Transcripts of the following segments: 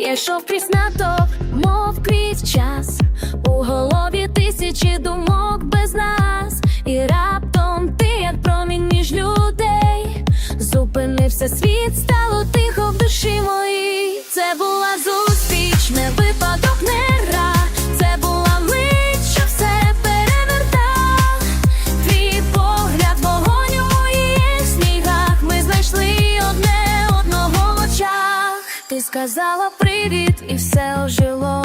Я йшов крізь натовп, мов крізь час. У голові тисячі думок без нас. І раптом Ти сказала привіт, і все ожило.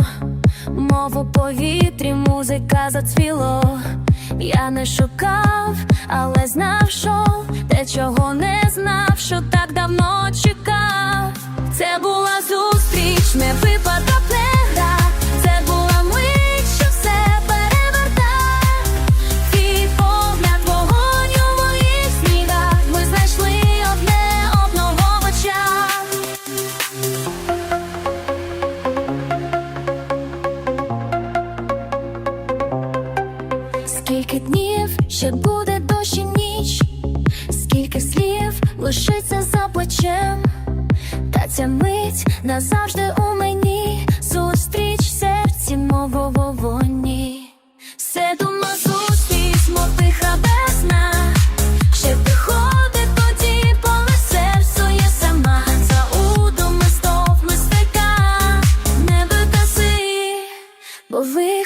мову повітрі, музика зацвіло. Я не шукав, але знав, що те, чого не знав, що так давно чекав. Це була зустріч, не випадок, Скільки днів ще буде дощ і ніч, скільки слів лишиться за плечем, та ця мить назавжди у мені. Зустріч в серці мого вогоні. Все дума зустріч, мов тиха весна, ще приходить тоді, коли серце сама. За удоми стов листика, не викаси, бо в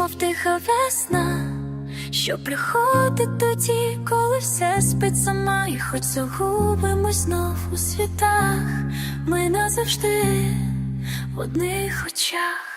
мов тиха весна. Що приходить тоді, коли все спить сама, і хоч загубимось знов у світах, ми назавжди в одних очах.